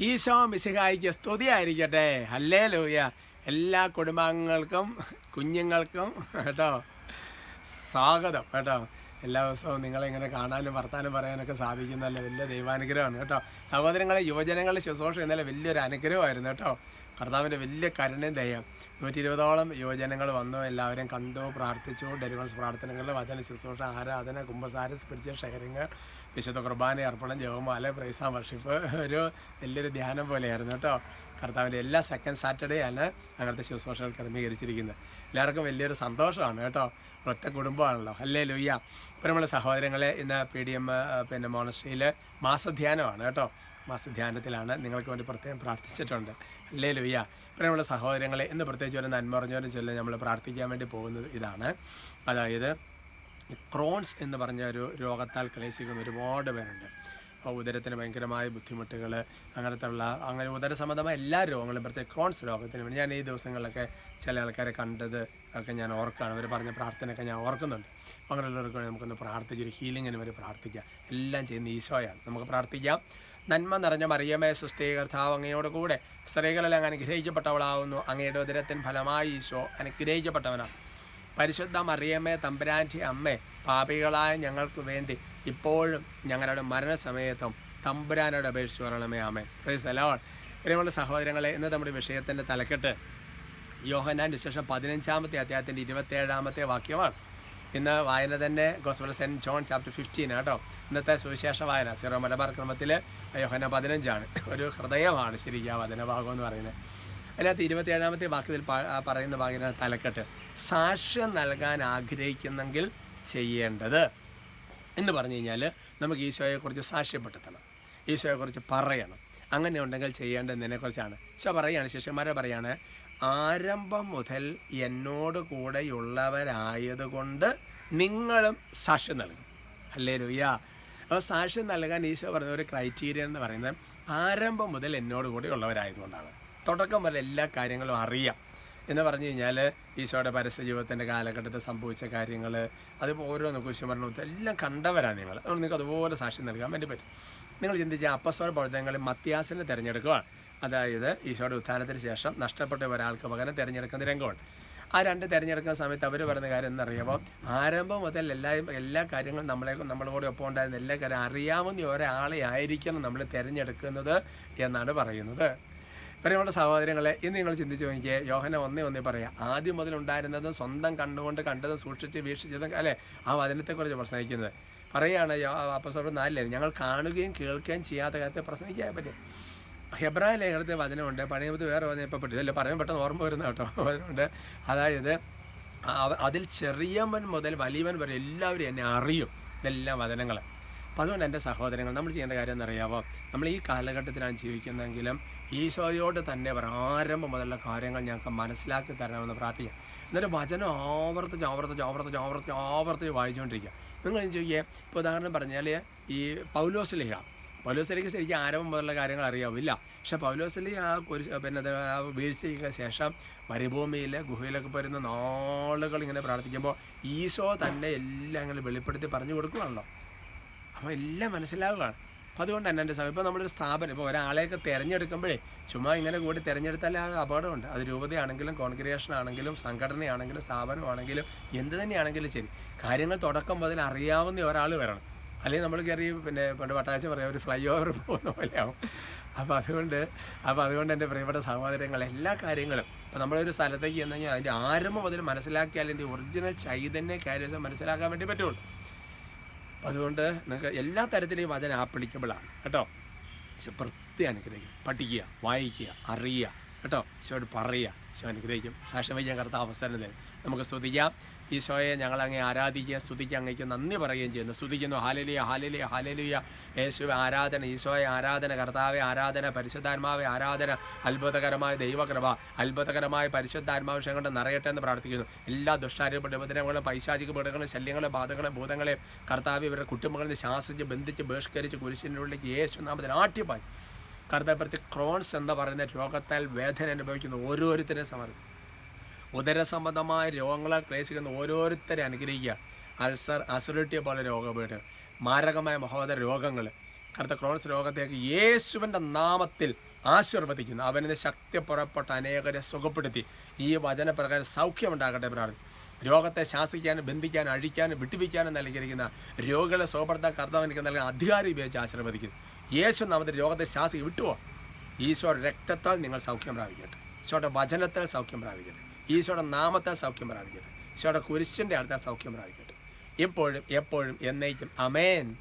ഈശോ മിശിഹായിക്ക് സ്തുതിയായിരിക്കട്ടെ. അല്ലേ ലൂയ എല്ലാ കുടുംബാംഗങ്ങൾക്കും കുഞ്ഞുങ്ങൾക്കും കേട്ടോ സ്വാഗതം കേട്ടോ. എല്ലാ ദിവസവും നിങ്ങളെ ഇങ്ങനെ കാണാനും വർത്താനം പറയാനൊക്കെ സാധിക്കുന്നതല്ല? വലിയ ദൈവാനുഗ്രഹമാണ് കേട്ടോ. സഹോദരങ്ങളെ യുവജനങ്ങളുടെ ശുശ്രൂഷ ഇന്നലെ വലിയൊരു അനുഗ്രഹമായിരുന്നു കേട്ടോ. കർത്താവിന്റെ വലിയ കരുണയും ദയം നൂറ്റി ഇരുപതോളം യുവജനങ്ങൾ വന്നു. എല്ലാവരും കണ്ടു പ്രാർത്ഥിച്ചു. ഡെലിവറൻസ് പ്രാർത്ഥനകൾ വചന ശുശ്രൂഷ ആരാധന കുംഭസാര സ്പിരിച്വൽ ഷെയറിങ് വിശുദ്ധ കുർബാന അർപ്പണം ജവമാല പ്രൈസാ വർഷിപ്പ് ഒരു വലിയൊരു ധ്യാനം പോലെയായിരുന്നു കേട്ടോ. കർത്താവിന്റെ എല്ലാ സെക്കൻഡ് സാറ്റർഡേ ആണ് അങ്ങനത്തെ ശുശ്രൂഷകൾ ക്രമീകരിച്ചിരിക്കുന്നത്. എല്ലാവർക്കും വലിയൊരു സന്തോഷമാണ് കേട്ടോ. ഒറ്റ കുടുംബമാണല്ലോ. അല്ലേ ലുയ്യ ഇപ്പോൾ നമ്മുടെ സഹോദരങ്ങളെ ഇന്ന് പി ഡി എം പിന്നെ മോണസ്ട്രിയിൽ മാസധ്യാനമാണ് കേട്ടോ. മാസധ്യാനത്തിലാണ് നിങ്ങൾക്ക് വേണ്ടി പ്രത്യേകം പ്രാർത്ഥിച്ചിട്ടുണ്ട്. അല്ലേ ലുയ്യ പ്രിയമുള്ള സഹോദരങ്ങളെ എന്ന് പ്രത്യേകിച്ച് ഒരു നന്മറിഞ്ഞോരും ചൊല്ലി നമ്മൾ പ്രാർത്ഥിക്കാൻ വേണ്ടി പോകുന്നത് ഇതാണ്. അതായത് ക്രോൺസ് എന്ന് പറഞ്ഞ ഒരു രോഗത്താൽ ക്ലേശിക്കുന്ന ഒരുപാട് പേരുണ്ട്. അപ്പോൾ ഉദരത്തിന് ഭയങ്കരമായ ബുദ്ധിമുട്ടുകൾ അങ്ങനത്തെ ഉള്ള അങ്ങനെ ഉദര സംബന്ധമായ എല്ലാ രോഗങ്ങളും പ്രത്യേക ക്രോൺസ് രോഗത്തിന് വേണ്ടി ഞാൻ ഈ ദിവസങ്ങളിലൊക്കെ ചില ആൾക്കാരെ കണ്ടത് ഒക്കെ ഞാൻ ഓർക്കുകയാണ് അവർ പറഞ്ഞ പ്രാർത്ഥനയൊക്കെ ഞാൻ ഓർക്കുന്നുണ്ട്. അങ്ങനെയുള്ളവർക്ക് നമുക്കൊന്ന് പ്രാർത്ഥിച്ച് ഒരു ഹീലിങ്ങിന് വരെ പ്രാർത്ഥിക്കാം. എല്ലാം ചെയ്യുന്ന ഈശോയാണ്. നമുക്ക് പ്രാർത്ഥിക്കാം. നന്മ നിറഞ്ഞ മറിയമേ സുസ്ഥീ കർത്താവ് അങ്ങയോട് കൂടെ. സ്ത്രീകളെല്ലാം അങ്ങ് അനുഗ്രഹിക്കപ്പെട്ടവളാവുന്നു. അങ്ങയുടെ ഉദരത്തിൻ ഫലമായി ഈശോ അനുഗ്രഹിക്കപ്പെട്ടവനാണ് പരിശുദ്ധ മറിയമ്മേ തമ്പുരാന്റെ അമ്മേ പാപികളായ ഞങ്ങൾക്ക് വേണ്ടി ഇപ്പോഴും ഞങ്ങളുടെ മരണസമയത്തും തമ്പുരാനോട് അപേക്ഷിച്ച് പറയണമേ ആമേ പ്രൈസ് അലോൾ പ്രിയമുള്ള സഹോദരങ്ങളെ ഇന്ന് നമ്മുടെ വിഷയത്തിന്റെ തലക്കെട്ട് യോഹനാന്റെ ശേഷം പതിനഞ്ചാമത്തെ അധ്യായത്തിന്റെ ഇരുപത്തേഴാമത്തെ വാക്യമാണ്. ഇന്ന് വായന തന്നെ gospel Saint John chapter fifteen കേട്ടോ. ഇന്നത്തെ സുവിശേഷ വായന സീറോ മലബാർ ക്രമത്തിൽ യോഹന പതിനഞ്ചാണ്. ഒരു ഹൃദയമാണ് ശരിക്കും ആ വചനഭാഗം എന്ന് പറയുന്നത്. അതിനകത്ത് ഇരുപത്തിയേഴാമത്തെ വാക്യത്തിൽ പറയുന്ന വാക്യ തലക്കെട്ട്. സാക്ഷ്യം നൽകാൻ ആഗ്രഹിക്കുന്നെങ്കിൽ ചെയ്യേണ്ടത് എന്ന് പറഞ്ഞു കഴിഞ്ഞാൽ നമുക്ക് ഈശോയെക്കുറിച്ച് സാക്ഷ്യപ്പെടുത്തണം. ഈശോയെക്കുറിച്ച് പറയണം. അങ്ങനെ ഉണ്ടെങ്കിൽ ചെയ്യേണ്ടതിനെക്കുറിച്ചാണ് ഈശോ പറയുകയാണ് ശിഷ്യന്മാരെ പറയാണ് ആരംഭം മുതൽ എന്നോട് കൂടെയുള്ളവരായതുകൊണ്ട് നിങ്ങളും സാക്ഷ്യം നൽകും. അല്ലേ ലുയ്യ അപ്പോൾ സാക്ഷ്യം നൽകാൻ ഈശോ പറഞ്ഞ ഒരു ക്രൈറ്റീരിയ എന്ന് പറയുന്നത് ആരംഭം മുതൽ എന്നോട് കൂടെ ഉള്ളവരായതുകൊണ്ടാണ് തുടക്കം മുതൽ എല്ലാ കാര്യങ്ങളും അറിയാം. എന്ന് പറഞ്ഞു കഴിഞ്ഞാൽ ഈശോയുടെ പരസ്യ ജീവിതത്തിന്റെ കാലഘട്ടത്തിൽ സംഭവിച്ച കാര്യങ്ങൾ അതിപ്പോൾ ഓരോന്ന് കുശുമരണവും എല്ലാം കണ്ടവരാണ് നിങ്ങൾ. അതുകൊണ്ട് നിങ്ങൾക്ക് അതുപോലെ സാക്ഷ്യം നൽകാൻ വേണ്ടി പറ്റും. നിങ്ങൾ ചിന്തിച്ച അപ്പസ്വര പ്രവർത്തനങ്ങളിൽ മത്യാസിനെ തിരഞ്ഞെടുക്കുകയാണ് അതായത് ഈശോയുടെ ഉത്ഥാനത്തിന് ശേഷം നഷ്ടപ്പെട്ട ഒരാൾക്ക് പകരം തിരഞ്ഞെടുക്കുന്ന രംഗമുണ്ട്. ആ രണ്ട് തിരഞ്ഞെടുക്കുന്ന സമയത്ത് അവർ പറയുന്ന കാര്യം എന്നറിയുമ്പോൾ ആരംഭം മുതൽ എല്ലാ എല്ലാ കാര്യങ്ങളും നമ്മളെ നമ്മളോട് ഒപ്പം ഉണ്ടായിരുന്ന എല്ലാ കാര്യം അറിയാവുന്ന ഒരാളെ ആയിരിക്കണം നമ്മൾ തിരഞ്ഞെടുക്കുന്നത് എന്നാണ് പറയുന്നത്. പ്രിയമുള്ള സഹോദരങ്ങളെ ഇന്ന് നിങ്ങൾ ചിന്തിച്ച് നോക്കിയേ യോഹന ഒന്നേ ഒന്നേ പറയാം ആദ്യം മുതൽ ഉണ്ടായിരുന്നതും സ്വന്തം കണ്ടുകൊണ്ട് കണ്ടതും സൂക്ഷിച്ച് വീക്ഷിച്ചതും അല്ലേ? ആ വചനത്തെക്കുറിച്ച് പ്രസംഗിക്കുന്നത്. പറയുകയാണ് അപ്പസോട് നാലിലായിരുന്നു ഞങ്ങൾ കാണുകയും കേൾക്കുകയും ചെയ്യാത്ത കാര്യത്തെ പ്രസംഗിക്കാൻ പറ്റും. ഹെബ്രായ ലേഖനത്തെ വചനമുണ്ട്. പഴയത് വേറെ വചനം ഇപ്പോൾ പറ്റും അല്ല പറയാൻ പെട്ടെന്ന് ഓർമ്മ വരുന്ന കേട്ടോ. വചനമുണ്ട്. അതായത് അതിൽ ചെറിയവൻ മുതൽ വലിയവൻ വരെ എല്ലാവരും എന്നെ അറിയും. ഇതെല്ലാം വചനങ്ങൾ അപ്പം അതുകൊണ്ട് എന്റെ സഹോദരങ്ങൾ നമ്മൾ ചെയ്യേണ്ട കാര്യം എന്നറിയാമോ നമ്മൾ ഈ കാലഘട്ടത്തിലാണ് ജീവിക്കുന്നതെങ്കിലും ഈശോയോട് തന്നെ പ്രാരംഭം മുതലുള്ള കാര്യങ്ങൾ ഞങ്ങൾക്ക് മനസ്സിലാക്കി തരണമെന്ന് പ്രാർത്ഥിക്കാം. എന്നിട്ട് വചനം ആവർത്തിച്ച് ആവർത്തിച്ച് ആവർത്തിച്ച് ആവർത്തിച്ച് ആവർത്തിച്ച് വായിച്ചുകൊണ്ടിരിക്കുക. നിങ്ങൾ ചോദിക്കുക ഇപ്പോൾ ഉദാഹരണം പറഞ്ഞാൽ ഈ പൗലോസ്ലിഹ പൗലോസ്ലിക്ക് ശരിക്കും ആരംഭം മുതലുള്ള കാര്യങ്ങൾ അറിയാവില്ല പക്ഷെ പൗലോസലി ആ കുരിശ് പിന്നെ ആ വീഴ്ചയ്ക്ക് ശേഷം മരുഭൂമിയിൽ ഗുഹയിലൊക്കെ പോരുന്ന നാളുകൾ ഇങ്ങനെ പ്രാർത്ഥിക്കുമ്പോൾ ഈശോ തന്നെ എല്ലാം അങ്ങനെ വെളിപ്പെടുത്തി പറഞ്ഞു കൊടുക്കുകയാണല്ലോ അപ്പോൾ എല്ലാം മനസ്സിലാവുകയാണ്. അപ്പോൾ അതുകൊണ്ട് തന്നെ എന്റെ സമയം ഇപ്പോൾ നമ്മളൊരു സ്ഥാപനം ഇപ്പോൾ ഒരാളെയൊക്കെ തിരഞ്ഞെടുക്കുമ്പോഴേ ചുമ്മാ ഇങ്ങനെ കൂടി തിരഞ്ഞെടുത്താൽ ആ അപകടമുണ്ട്. അത് രൂപതയാണെങ്കിലും കോൺഗ്രിഗേഷൻ ആണെങ്കിലും സംഘടനയാണെങ്കിലും സ്ഥാപനമാണെങ്കിലും എന്ത് തന്നെയാണെങ്കിലും ശരി. കാര്യങ്ങൾ തുടക്കം മുതൽ അറിയാവുന്ന ഒരാൾ വരണം. അല്ലെങ്കിൽ നമ്മൾ കയറി പിന്നെ പണ്ട് വട്ടാഴ്ച പറയാം ഒരു ഫ്ലൈ ഓവർ പോകുന്ന പോലെയാവും. അപ്പോൾ അതുകൊണ്ട് അപ്പോൾ അതുകൊണ്ട് എന്റെ പ്രിയപ്പെട്ട സഹോദരങ്ങൾ എല്ലാ കാര്യങ്ങളും ഇപ്പോൾ നമ്മളൊരു സ്ഥലത്തേക്ക് ചെന്ന് കഴിഞ്ഞാൽ അതിന്റെ ആരംഭം മുതൽ മനസ്സിലാക്കിയാൽ അതിന്റെ ഒറിജിനൽ ചൈതന്യ കാര്യം മനസ്സിലാക്കാൻ വേണ്ടി പറ്റുള്ളൂ. അതുകൊണ്ട് നിങ്ങൾക്ക് എല്ലാ തരത്തിലെയും വചനം ആപ്ലിക്കബിളാണ് കേട്ടോ? പക്ഷെ പ്രത്യേകം അനുഗ്രഹിക്കും. പഠിക്കുക വായിക്കുക അറിയുക. കേട്ടോ? ഈശോയോട് പറയുക. ഈശോ അനുഗ്രഹിക്കും. സാക്ഷ്യം വയ്ക്കാൻ കറുത്ത അവസരം തരും. നമുക്ക് സ്തുതിക്കാം. ഈശോയെ ഞങ്ങൾ അങ്ങേ ആരാധിക്കുക സ്തുതിക്കുക അങ്ങേക്ക് നന്ദി പറയുകയും ചെയ്യുന്നു. സ്തുതിക്കുന്നു. ഹാലലിയ ഹാലലിയ ഹാലലിയ യേശു ആരാധന ഈശോയെ ആരാധന കർത്താവെ ആരാധന പരിശുദ്ധാത്മാവെ ആരാധന അത്ഭുതകരമായ ദൈവകൃപ അത്ഭുതകരമായ പരിശുദ്ധാത്മാവിഷയം കൊണ്ട് നിറയട്ടെ എന്ന് പ്രാർത്ഥിക്കുന്നു. എല്ലാ ദുഷ്ടാരൂപ ഉപദ്രവങ്ങളും പൈശാചിക പീഡകളും ശല്യങ്ങളും ബാധകളും ഭൂതങ്ങളെ കർത്താവ് ഇവരുടെ കുടുംബങ്ങളിൽ ശാസിച്ച് ബന്ധിച്ച് ബഹിഷ്കരിച്ച് കുരിശിന്റെ ഉള്ളിലേക്ക് യേശു നാമത്തിൽ ആട്ടിപ്പായി. കർത്താവ് ക്രോൺസ് എന്ന് പറയുന്ന രോഗത്താൽ വേദന അനുഭവിക്കുന്ന. ഓരോരുത്തരെയും സമർപ്പിക്കും ഉദര സംബന്ധമായ രോഗങ്ങളെ ക്ലേശിക്കുന്ന ഓരോരുത്തരെ അനുഗ്രഹിക്കുക. അൾസർ അസിഡിറ്റി പോലെ രോഗപീഠ മാരകമായ മഹോദര രോഗങ്ങൾ കറുത്ത ക്രോൺസ് രോഗത്തേക്ക് യേശുവിന്റെ നാമത്തിൽ ആശീർവദിക്കുന്നു. അവനെ ശക്തി പുറപ്പെട്ട അനേകരെ സുഖപ്പെടുത്തി. ഈ വചനപ്രകാരം സൗഖ്യമുണ്ടാകട്ടെ പ്രാർത്ഥന രോഗത്തെ ശാസിക്കാനും ബന്ധിക്കാനും അഴിക്കാനും വിട്ടുപിക്കാനും നൽകിയിരിക്കുന്ന രോഗികളെ സുഖപ്പെടുത്താൻ കർത്താവ് എനിക്ക് നൽകുന്ന അധികാരം ഉപയോഗിച്ച് ആശീർവദിക്കുന്നു. യേശു നാമത്തിൽ രോഗത്തെ ശാസി വിട്ടുവോ ഈശോ രക്തത്താൽ നിങ്ങൾ സൗഖ്യം പ്രാപിക്കട്ടെ. ഈശോയുടെ വചനത്താൽ സൗഖ്യം പ്രാപിക്കട്ടെ. ഈശോയുടെ നാമത്താൽ സൗഖ്യം പ്രാപിക്കട്ടെ. ഈശോയുടെ കുരിശിന്റെ അടുത്താൽ സൗഖ്യം പ്രാപിക്കട്ടെ. എപ്പോഴും എപ്പോഴും എന്നേക്കും. അമേൻ